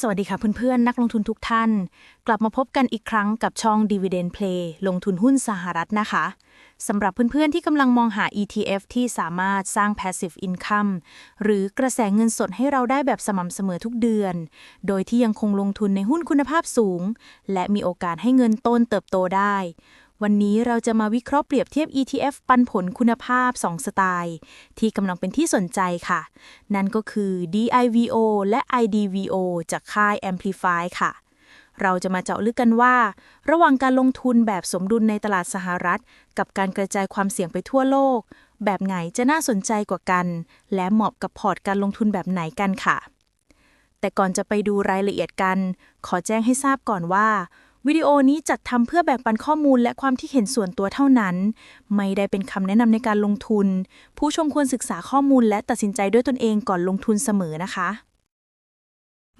สวัสดีค่ะเพื่อนๆ นักลงทุนทุกท่าน กลับมาพบกันอีกครั้งกับช่อง Dividend Play ลงทุนหุ้นสหรัฐนะคะสำหรับเพื่อนๆ ที่กำลังมองหา ETF ที่สามารถสร้าง Passive Income หรือกระแสเงินสดให้เราได้แบบสม่ำเสมอทุกเดือน โดยที่ยังคงลงทุนในหุ้นคุณภาพสูง และมีโอกาสให้เงินต้นเติบโตได้ วันนี้เราจะมาวิเคราะห์เปรียบเทียบ ETF ปันผลคุณภาพ 2 สไตล์ ที่กำลังเป็นที่สนใจค่ะ นั่นก็คือ DIVO และ IDVO จากค่าย Amplify ค่ะ เราจะมาเจาะลึกกันว่า ระหว่างการลงทุนแบบสมดุลในตลาดสหรัฐ กับการกระจายความเสี่ยงไปทั่วโลก แบบไหนจะน่าสนใจกว่ากัน และเหมาะกับพอร์ตการลงทุนแบบไหนกันค่ะแต่ก่อนจะไปดูรายละเอียดกัน ขอแจ้งให้ทราบก่อนว่า วิดีโอนี้จัดทำเพื่อแบ่งปันข้อมูลและความที่เห็นส่วนตัวเท่านั้น ไม่ได้เป็นคำแนะนำในการลงทุน ผู้ชมควรศึกษาข้อมูลและตัดสินใจด้วยตนเองก่อนลงทุนเสมอนะคะ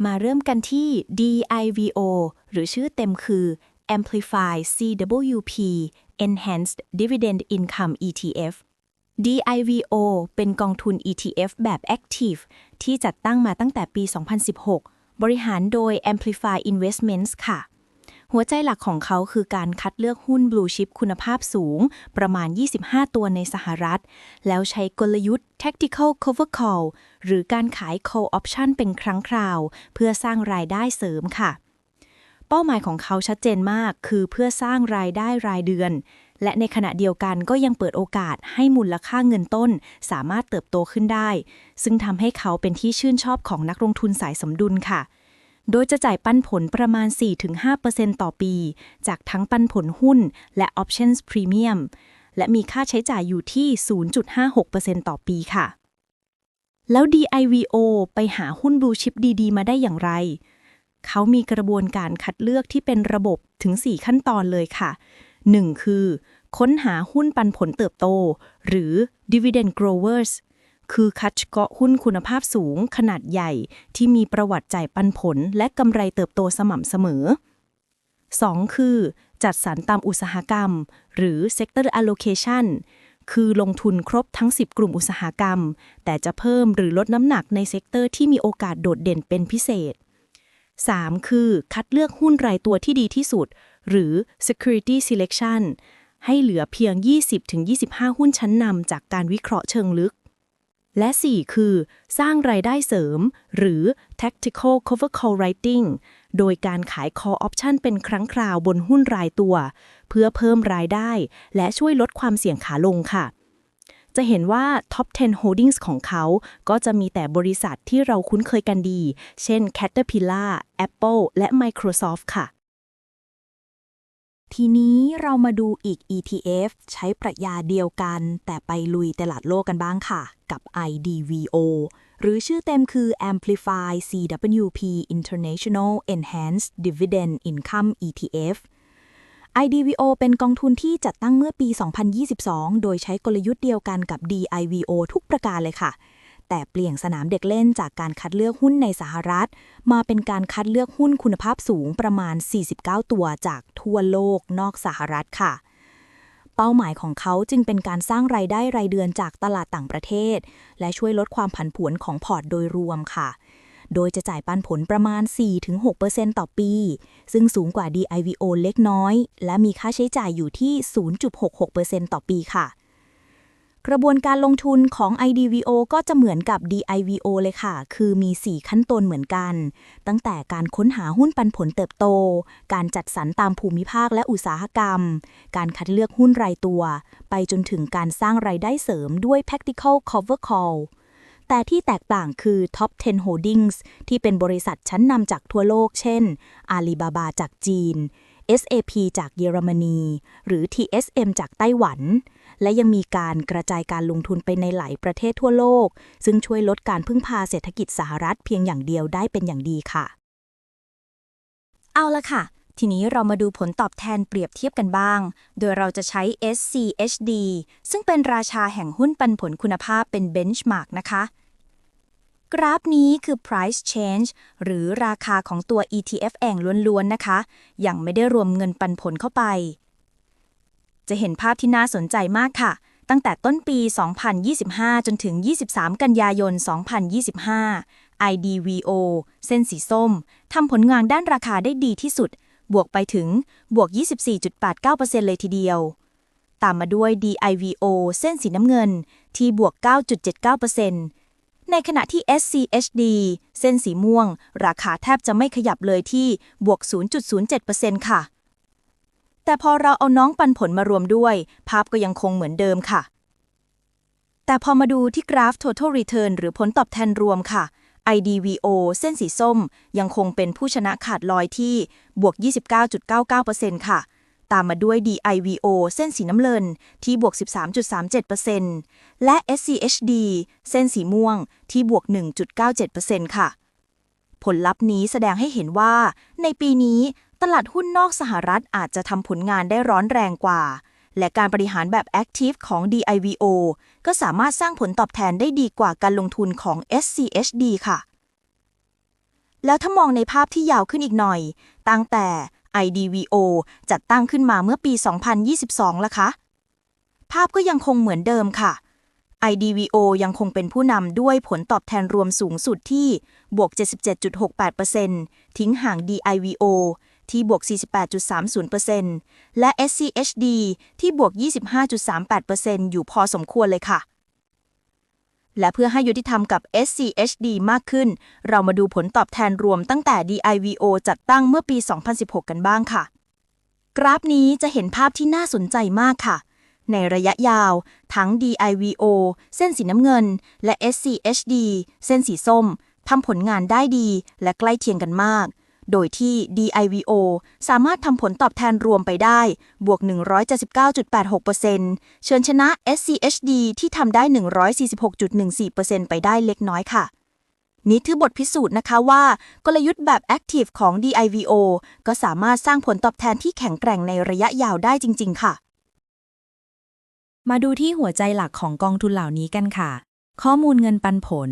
มาเริ่มกันที่ DIVO หรือชื่อเต็มคือ Amplify CWP Enhanced Dividend Income ETF DIVO เป็นกองทุน ETF แบบ Active ที่จัดตั้งมาตั้งแต่ปี 2016 บริหารโดย Amplify Investments ค่ะ หัวใจหลักของเขาคือการคัดเลือกหุ้น Blue Chip คุณภาพสูง ประมาณ 25 ตัวในสหรัฐ แล้วใช้กลยุทธ์ Tactical Cover Call หรือการขาย Call Option เป็นครั้งคราว เพื่อสร้างรายได้เสริมค่ะ เป้าหมายของเขาชัดเจนมากคือเพื่อสร้างรายได้รายเดือน และในขณะเดียวกันก็ยังเปิดโอกาสให้มูลค่าเงินต้น สามารถเติบโตขึ้นได้ ซึ่งทำให้เขาเป็นที่ชื่นชอบของนักลงทุนสายสมดุลค่ะ โดยจะจ่ายปันผลประมาณ 4-5%ต่อปี จากทั้งปันผลหุ้นและ Options Premium และมีค่าใช้จ่ายอยู่ที่ 0.56%ต่อปีค่ะ แล้ว DIVO ไปหาหุ้น Blue Chip ดีๆ มาได้อย่างไร เขามีกระบวนการคัดเลือกที่เป็นระบบถึง 4 ขั้นตอนเลยค่ะ 1. คือ ค้นหาหุ้นปันผลเติบโต หรือ dividend growers คือคัดเฉพาะหุ้นคุณภาพสูงขนาดใหญ่ ที่มีประวัติจ่ายปันผล และกำไรเติบโตสม่ำเสมอ 2. คือ จัดสรรตามอุตสาหกรรม หรือ sector allocation คือลงทุนครบทั้ง 10 กลุ่มอุตสาหกรรม แต่จะเพิ่มหรือลดน้ำหนักในเซกเตอร์ที่มีโอกาสโดดเด่นเป็นพิเศษ 3. คือ คัดเลือกหุ้นรายตัวที่ดีที่สุด หรือ security selection ให้เหลือเพียง 20-25 หุ้นชั้นนำจากการวิเคราะห์เชิงลึก และ 4 คือ สร้างรายได้เสริม หรือ tactical cover call writing โดยการขาย call option เป็นครั้งคราวบนหุ้นรายตัว เพื่อเพิ่มรายได้ และช่วยลดความเสี่ยงขาลงค่ะ จะเห็นว่า Top 10 Holdings ของเขา ก็จะมีแต่บริษัทที่เราคุ้นเคยกันดี เช่น Caterpillar Apple และ Microsoft ค่ะ ทีนี้เรามาดูอีก ETF ใช้ปรัชญาเดียวกัน แต่ไปลุยตลาดโลกกันบ้างค่ะ กับ IDVO หรือชื่อเต็มคือ Amplify CWP International Enhanced Dividend Income ETF IDVO เป็นกองทุนที่จัดตั้งเมื่อปี 2022 โดยใช้กลยุทธ์เดียวกันกับ DIVO ทุกประการเลยค่ะ แต่เปลี่ยนสนามเด็กเล่นจากการคัดเลือกหุ้นในสหรัฐ มาเป็นการคัดเลือกหุ้นคุณภาพสูงประมาณ 49 ตัวจากทั่วโลกนอกสหรัฐค่ะ เป้าหมายของเขาจึงเป็นการสร้างรายได้รายเดือนจากตลาดต่างประเทศ และช่วยลดความผันผวนของพอร์ตโดยรวมค่ะโดยจะจ่ายปันผลประมาณ 4-6%ต่อปี ซึ่งสูงกว่า DIVO เล็กน้อย และมีค่าใช้จ่ายอยู่ที่ 0.66%ต่อปีค่ะ กระบวนการลงทุนของ IDVO ก็จะเหมือนกับ DIVO เลยค่ะ คือมี 4 ขั้นตอนเหมือนกัน ตั้งแต่การค้นหาหุ้นปันผลเติบโต การจัดสรรตามภูมิภาคและอุตสาหกรรม การคัดเลือกหุ้นรายตัว ไปจนถึงการสร้างรายได้เสริมด้วย Tactical Cover Call แต่ที่แตกต่างคือ Top 10 Holdings ที่เป็นบริษัทชั้นนำจากทั่วโลก เช่น Alibaba จากจีน SAP จากเยอรมนี หรือ TSM จากไต้หวัน และยังมีการกระจายการลงทุนไปในหลายประเทศทั่วโลก ซึ่งช่วยลดการพึ่งพาเศรษฐกิจสหรัฐเพียงอย่างเดียวได้เป็นอย่างดีค่ะ เอาละค่ะ ทีนี้เรามาดูผลตอบแทนเปรียบเทียบกันบ้าง โดยเราจะใช้ SCHD ซึ่งเป็นราชาแห่งหุ้นปันผลคุณภาพเป็นเบนช์มาร์กนะคะกราฟนี้คือ price change หรือราคาของตัว ETF เองล้วนๆนะคะ ยังไม่ได้รวมเงินปันผลเข้าไป จะเห็นภาพที่น่าสนใจมากค่ะ ตั้งแต่ต้นปี 2025 จนถึง 23 กันยายน 2025 IDVO เส้นสีส้มทำผลงานด้านราคาได้ดีที่สุด บวกไปถึงบวก 24.89%เลยทีเดียว ตามมาด้วย DIVO เส้นสีน้ำเงินที่บวก 9.79%ในขณะที่ SCHD เส้นสีม่วง ราคาแทบจะไม่ขยับเลยที่บวก 0.07%ค่ะ แต่พอเราเอาน้องปันผลมารวมด้วย ภาพก็ยังคงเหมือนเดิมค่ะ แต่พอมาดูที่กราฟ total return หรือผลตอบแทนรวมค่ะ IDVO เส้นสีส้ม ยังคงเป็นผู้ชนะขาดลอยที่บวก 29.99%ค่ะ ตามมาด้วย DIVO เส้นสีน้ำเงินที่บวก 13.37%และ SCHD เส้นสีม่วงที่บวก 1.97%ค่ะ ผลลัพธ์นี้แสดงให้เห็นว่า ในปีนี้ ตลาดหุ้นนอกสหรัฐอาจจะทำผลงานได้ร้อนแรงกว่า และการบริหารแบบ Active ของ DIVO ก็สามารถสร้างผลตอบแทนได้ดีกว่าการลงทุนของ SCHD ค่ะ แล้วถ้ามองในภาพที่ยาวขึ้นอีกหน่อย ตั้งแต่ IDVO จัดตั้งขึ้นมาเมื่อปี 2022ล่ะคะ ภาพก็ยังคงเหมือนเดิมค่ะ IDVO ยังคงเป็นผู้นำด้วยผลตอบแทนรวมสูงสุดที่บวก 77.68%ทิ้งห่าง DIVO ที่บวก 48.30%และ SCHD ที่บวก 25.38%อยู่พอสมควรเลยค่ะ และเพื่อให้ยุติธรรมกับ SCHD มากขึ้น เรามาดูผลตอบแทนรวมตั้งแต่ DIVO จัดตั้งเมื่อปี 2016 กันบ้างค่ะ กราฟนี้จะเห็นภาพที่น่าสนใจมากค่ะในระยะยาว ทั้ง DIVO เส้นสีน้ำเงิน และ SCHD เส้นสีส้ม ทำผลงานได้ดีและใกล้เคียงกันมาก โดยที่ DIVO สามารถทำผลตอบแทนรวมไปได้ บวก 179.86%เชิญชนะ SCHD ที่ทำได้ 146.14%ไปได้เล็กน้อยค่ะ นี่คือบทพิสูจน์นะคะว่า กลยุทธ์แบบ Active ของ DIVO ก็สามารถสร้างผลตอบแทนที่แข็งแกร่งในระยะยาวได้จริง ๆ ค่ะ มาดูที่หัวใจหลักของกองทุนเหล่านี้กันค่ะ ข้อมูลเงินปันผล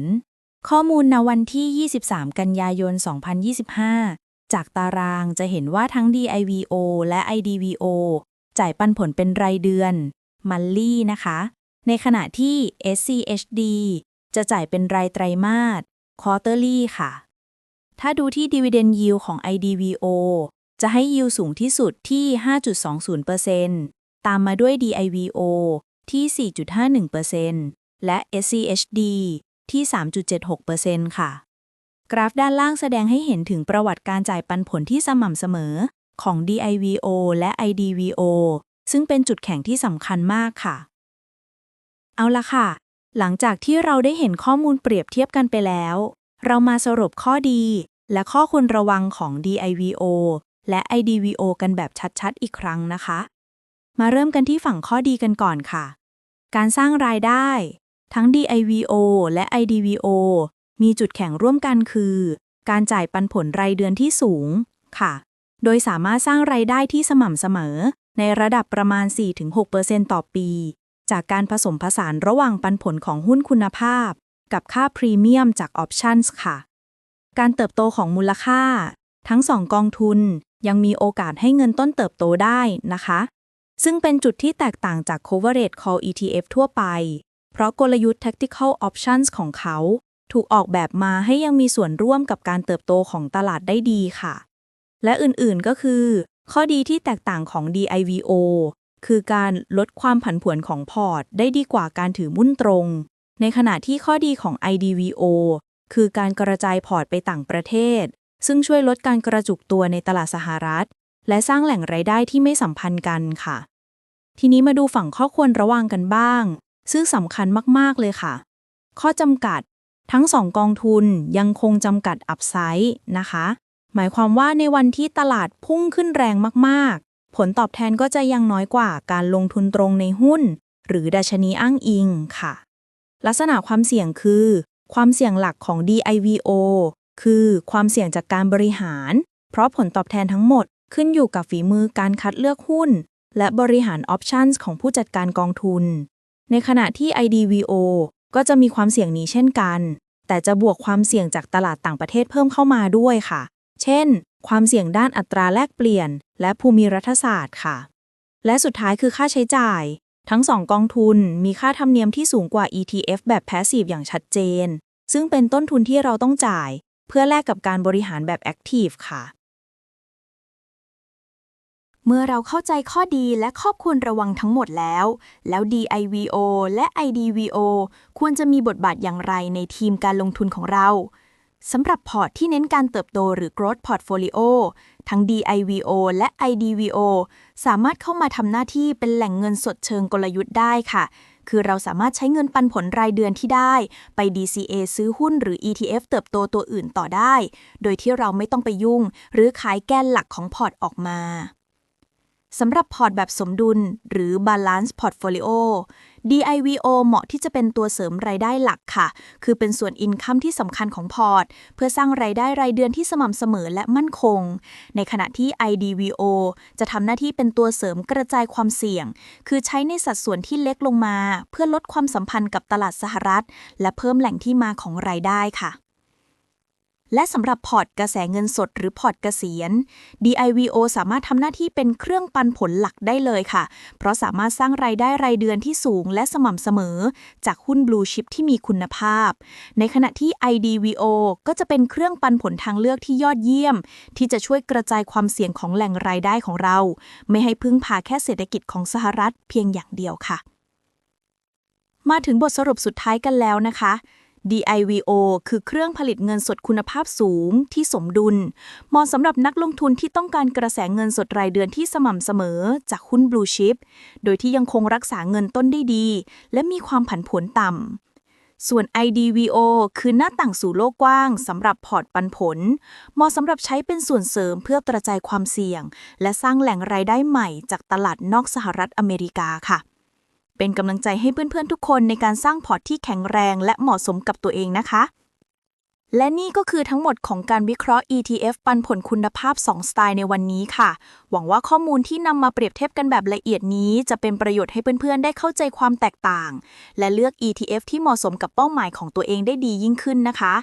ข้อมูลณวันที่ 23 กันยายน 2025 จากตารางจะเห็นว่าทั้ง DIVO และ IDVO จ่ายปันผลเป็นรายเดือนมันลี่นะคะ ในขณะที่ SCHD จะจ่ายเป็นรายไตรมาส quarterly ค่ะ ถ้าดูที่ dividend yield ของ IDVO จะให้ yield สูงที่สุดที่ 5.20%ตามมาด้วย DIVO ที่ 4.51%และ SCHD ที่ 3.76%ค่ะ กราฟด้านล่างแสดงให้เห็นถึงประวัติการจ่ายปันผลที่สม่ำเสมอของ DIVO และ IDVO ซึ่งเป็นจุดแข็งที่สำคัญมากค่ะ เอาละค่ะ หลังจากที่เราได้เห็นข้อมูลเปรียบเทียบกันไปแล้ว เรามาสรุปข้อดีและข้อควรระวังของ DIVO และ IDVO กันแบบชัดๆ อีกครั้งนะคะ มาเริ่มกันที่ฝั่งข้อดีกันก่อนค่ะ การสร้างรายได้ ทั้ง DIVO และ IDVO มีจุดแข็งร่วมกันคือ การจ่ายปันผลรายเดือนที่สูงค่ะ โดยสามารถสร้างรายได้ที่สม่ำเสมอ ในระดับประมาณ 4-6%ต่อปี จากการผสมผสานระหว่างปันผลของหุ้นคุณภาพ กับค่าพรีเมียมจากออปชั่นส์ค่ะ การเติบโตของมูลค่า ทั้งสองกองทุนยังมีโอกาสให้เงินต้นเติบโตได้นะคะ ซึ่งเป็นจุดที่แตกต่างจาก coverage call ETF ทั่วไป เพราะกลยุทธ์ tactical options ของเขา ถูกออกแบบมาให้ยังมีส่วนร่วมกับการเติบโตของตลาดได้ดีค่ะ และอื่นๆก็คือ ข้อดีที่แตกต่างของ DIVO คือการลดความผันผวนของพอร์ต ได้ดีกว่าการถือมุ่นตรง ในขณะที่ข้อดีของ IDVO คือการกระจายพอร์ตไปต่างประเทศ ซึ่งช่วยลดการกระจุกตัวในตลาดสหรัฐ และสร้างแหล่งรายได้ที่ไม่สัมพันธ์กันค่ะ ทีนี้มาดูฝั่งข้อควรระวังกันบ้าง ซึ่งสำคัญมาก ๆ เลยค่ะ ข้อจำกัด ทั้งสองกองทุนยังคงจำกัดอัพไซด์นะคะ หมายความว่าในวันที่ตลาดพุ่งขึ้นแรงมากๆ ผลตอบแทนก็จะยังน้อยกว่าการลงทุนตรงในหุ้น หรือดัชนีอ้างอิงค่ะ ลักษณะความเสี่ยงคือ ความเสี่ยงหลักของ DIVO คือความเสี่ยงจากการบริหาร เพราะผลตอบแทนทั้งหมดขึ้นอยู่กับฝีมือการคัดเลือกหุ้น และบริหารออปชันส์ของผู้จัดการกองทุน ในขณะที่ IDVO ก็จะมีความเสี่ยงนี้เช่นกัน แต่จะบวกความเสี่ยงจากตลาดต่างประเทศเพิ่มเข้ามาด้วยค่ะ เช่น ความเสี่ยงด้านอัตราแลกเปลี่ยน และภูมิรัฐศาสตร์ค่ะ และสุดท้ายคือค่าใช้จ่าย ทั้งสองกองทุนมีค่าธรรมเนียมที่สูงกว่า ETF แบบ Passive อย่างชัดเจน ซึ่งเป็นต้นทุนที่เราต้องจ่าย เพื่อแลกกับการบริหารแบบ Active ค่ะ เมื่อเราเข้าใจข้อดีและข้อควรระวังทั้งหมดแล้ว แล้ว DIVO และ IDVO ควรจะมีบทบาทอย่างไรในทีมการลงทุนของเราสำหรับพอร์ตที่เน้นการเติบโตหรือ growth portfolio ทั้ง DIVO และ IDVO สามารถเข้ามาทำหน้าที่เป็นแหล่งเงินสดเชิงกลยุทธ์ได้ค่ะ คือเราสามารถใช้เงินปันผลรายเดือนที่ได้ ไป DCA ซื้อหุ้นหรือ ETF เติบโตตัวอื่นต่อได้ โดยที่เราไม่ต้องไปยุ่ง หรือขายแกนหลักของพอร์ตออกมา สำหรับพอร์ตแบบสมดุล หรือ balance portfolio DIVO เหมาะที่จะเป็นตัวเสริมรายได้หลักค่ะ คือเป็นส่วนอินคัมที่สำคัญของพอร์ต เพื่อสร้างรายได้รายเดือนที่สม่ำเสมอและมั่นคง ในขณะที่ IDVO จะทำหน้าที่เป็นตัวเสริมกระจายความเสี่ยง คือใช้ในสัดส่วนที่เล็กลงมา เพื่อลดความสัมพันธ์กับตลาดสหรัฐ และเพิ่มแหล่งที่มาของรายได้ค่ะ และสำหรับพอร์ตกระแสเงินสดหรือพอร์ตเกษียณ DIVO สามารถทำหน้าที่เป็นเครื่องปันผลหลักได้เลยค่ะ เพราะสามารถสร้างรายได้รายเดือนที่สูงและสม่ำเสมอ จากหุ้นบลูชิพที่มีคุณภาพ ในขณะที่ IDVO ก็จะเป็นเครื่องปันผลทางเลือกที่ยอดเยี่ยม ที่จะช่วยกระจายความเสี่ยงของแหล่งรายได้ของเรา ไม่ให้พึ่งพาแค่เศรษฐกิจของสหรัฐเพียงอย่างเดียวค่ะ มาถึงบทสรุปสุดท้ายกันแล้วนะคะ DIVO คือเครื่องผลิตเงินสดคุณภาพสูงที่สมดุล เหมาะสำหรับนักลงทุนที่ต้องการกระแสเงินสดรายเดือนที่สม่ำเสมอจากหุ้นบลูชิพโดยที่ยังคงรักษาเงินต้นได้ดี และมีความผันผวนต่ำ ส่วน IDVO คือหน้าต่างสู่โลกกว้างสำหรับพอร์ตปันผล เหมาะสำหรับใช้เป็นส่วนเสริมเพื่อกระจายความเสี่ยง และสร้างแหล่งรายได้ใหม่จากตลาดนอกสหรัฐอเมริกาค่ะ เป็นกำลังใจให้เพื่อนๆทุกคนในการสร้างพอร์ตที่แข็งแรงและเหมาะสมกับตัวเองนะคะ และนี่ก็คือทั้งหมดของการวิเคราะห์ ETF ปันผลคุณภาพ 2 สไตล์ในวันนี้ค่ะ หวังว่าข้อมูลที่นำมาเปรียบเทียบกันแบบละเอียดนี้ จะเป็นประโยชน์ให้เพื่อนๆ ได้เข้าใจความแตกต่าง และเลือก ETF ที่เหมาะสมกับเป้าหมายของตัวเองได้ดียิ่งขึ้นนะคะ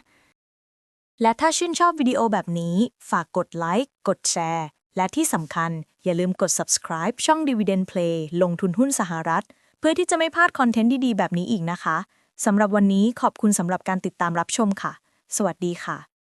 และถ้าชื่นชอบวิดีโอแบบนี้ ฝากกดไลค์ กดแชร์ และที่สำคัญอย่าลืมกด subscribe ช่อง Dividend Play ลงทุนหุ้นสหรัฐ เพื่อที่จะไม่พลาดคอนเทนต์ดีๆ แบบนี้อีกนะคะสำหรับวันนี้ขอบคุณสำหรับการติดตามรับชมค่ะ สวัสดีค่ะ